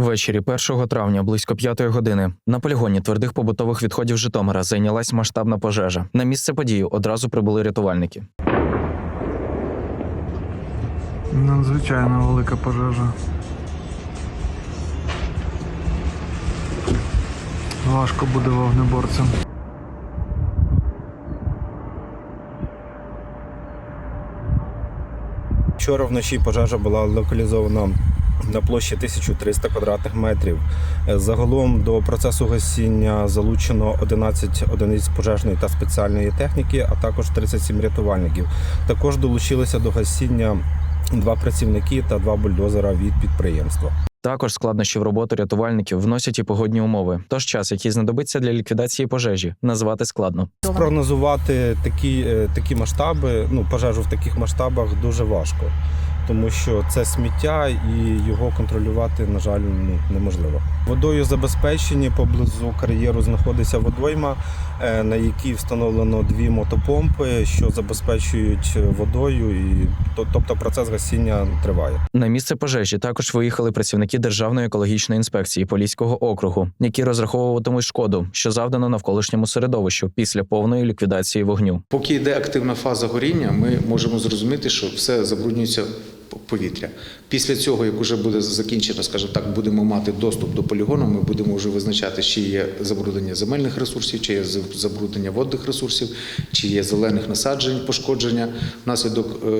Ввечері 1 травня близько 5 години на полігоні твердих побутових відходів Житомира зайнялась масштабна пожежа. На місце події одразу прибули рятувальники. Надзвичайно велика пожежа. Важко буде вогнеборцям. Вчора вночі пожежа була локалізована на площі 1300 квадратних метрів. Е, Загалом до процесу гасіння залучено 11 одиниць пожежної та спеціальної техніки, а також 37 рятувальників. Також долучилися до гасіння два працівники та два бульдозера від підприємства. Також складнощі в роботу рятувальників вносять і погодні умови. Тож час, який знадобиться для ліквідації пожежі, назвати складно. Спрогнозувати такі, е, такі масштаби, ну пожежу в таких масштабах дуже важко, тому що це сміття і його контролювати, на жаль, ну, неможливо. Водою забезпечені поблизу кар'єру знаходиться водойма, е, на якій встановлено дві мотопомпи, що забезпечують водою, і тобто процес гасіння триває. На місце пожежі також виїхали працівники Державної екологічної інспекції Поліського округу, які розраховуватимуть шкоду, що завдано навколишньому середовищу після повної ліквідації вогню. Поки йде активна фаза горіння, ми можемо зрозуміти, що все забруднюється повітря. Після цього, як вже буде закінчено, скажімо так, будемо мати доступ до полігону, ми будемо вже визначати, чи є забруднення земельних ресурсів, чи є з- забруднення водних ресурсів, чи є зелених насаджень, пошкодження внаслідок е,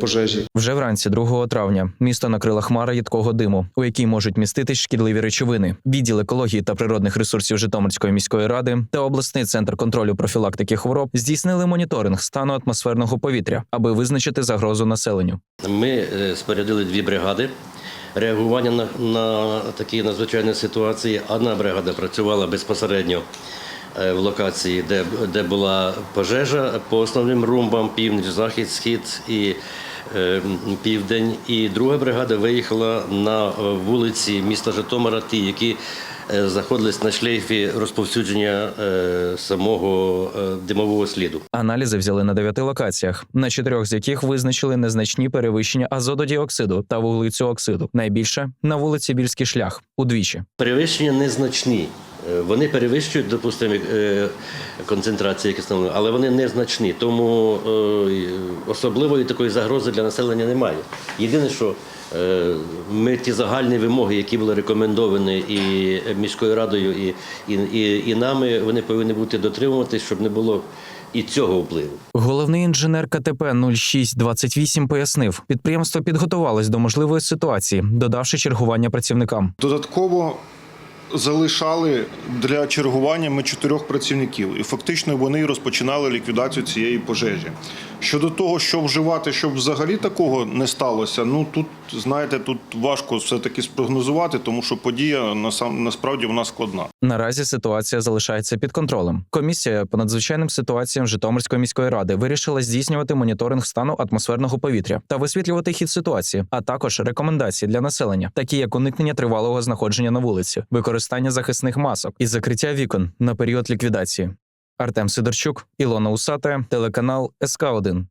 пожежі. Вже вранці 2 травня місто накрила хмара їдкого диму, у якій можуть міститись шкідливі речовини. Відділ екології та природних ресурсів Житомирської міської ради та обласний центр контролю профілактики хвороб здійснили моніторинг стану атмосферного повітря, аби визначити загрозу населенню. Ми е, спорядили дві бригади реагування на, на такі надзвичайні ситуації. Одна бригада працювала безпосередньо е, в локації, де, де була пожежа по основним румбам, північ, захід, схід і е, південь. І друга бригада виїхала на е, вулиці міста Житомира, ті, які е, знаходились на шлейфі розповсюдження е, самого е, димового сліду. Аналізи взяли на дев'яти локаціях, на чотирьох з яких визначили незначні перевищення азотодіоксиду та вуглецю оксиду. Найбільше на вулиці Більський шлях удвічі. Перевищення незначні. Е, Вони перевищують допустимі е, концентрації кислороду, але вони незначні. Тому е, особливої такої загрози для населення немає. Єдине, що е, ми ті загальні вимоги, які були рекомендовані і міською радою, і, і, і, і нами, вони повинні бути дотримуватись, щоб не було і цього впливу. Головний інженер КТП 0628 пояснив, підприємство підготувалось до можливої ситуації, додавши чергування працівникам. Додатково залишали для чергування ми чотирьох працівників, і фактично вони розпочинали ліквідацію цієї пожежі. Щодо того, що вживати, щоб взагалі такого не сталося, ну тут знаєте, тут важко все таки спрогнозувати, тому що подія насправді вона складна. Наразі ситуація залишається під контролем. Комісія по надзвичайним ситуаціям Житомирської міської ради вирішила здійснювати моніторинг стану атмосферного повітря та висвітлювати хід ситуації, а також рекомендації для населення, такі як уникнення тривалого знаходження на вулиці, використання захисних масок і закриття вікон на період ліквідації. Артем Сидорчук, Ілона Усата, телеканал СК 1